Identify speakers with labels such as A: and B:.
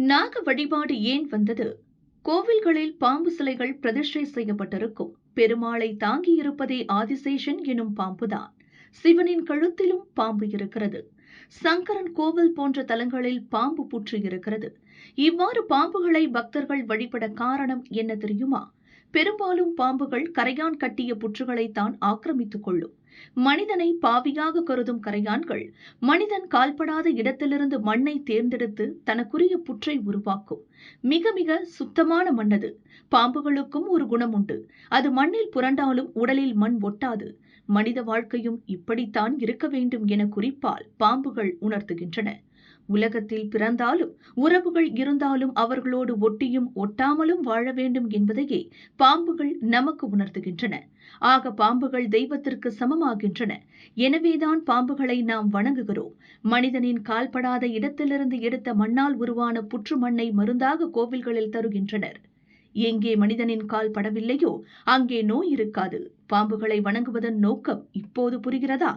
A: நாக வழிபாடு ஏன் வந்தது? கோவில்களில் பாம்பு சிலைகள் பிரதிஷ்டை செய்யப்பட்டிருக்கும். பெருமாளை தாங்கியிருப்பதே ஆதிசேஷன் எனும் பாம்புதான். சிவனின் கழுத்திலும் பாம்பு இருக்கிறது. சங்கரன் கோவில் போன்ற தலங்களில் பாம்பு புற்று இருக்கிறது. இவ்வாறு பாம்புகளை பக்தர்கள் வழிபட காரணம் என்ன தெரியுமா? பெரும்பாலும் பாம்புகள் கரையான் கட்டிய புற்றுகளைத்தான் ஆக்கிரமித்துக் கொள்ளும். மனிதனை பாவியாக கருதும் கரையான்கள் மனிதன் கால்படாத இடத்திலிருந்து மண்ணை தேர்ந்தெடுத்து தனக்குரிய புற்றை உருவாக்கும். மிக மிக சுத்தமான மண்ணது. பாம்புகளுக்கும் ஒரு குணம் உண்டு அது மண்ணில் புரண்டாலும் உடலில் மண் ஒட்டாது. மனித வாழ்க்கையும் இப்படித்தான் இருக்க வேண்டும் என குறிப்பால் பாம்புகள் உணர்த்துகின்றன. உலகத்தில் பிறந்தாலும் உறவுகள் இருந்தாலும் அவர்களோடு ஒட்டியும் ஒட்டாமலும் வாழ வேண்டும் என்பதையே பாம்புகள் நமக்கு உணர்த்துகின்றன. ஆக பாம்புகள் தெய்வத்திற்கு சமமாகின்றன. எனவேதான் பாம்புகளை நாம் வணங்குகிறோம். மனிதனின் கால்படாத இடத்திலிருந்து எடுத்த மண்ணால் உருவான புற்று மண்ணை மருந்தாக கோவில்களில் தருகின்றனர். எங்கே மனிதனின் கால் படவில்லையோ அங்கே நோய் இருக்காது. பாம்புகளை வணங்குவதன் நோக்கம் இப்போது புரிகிறதா?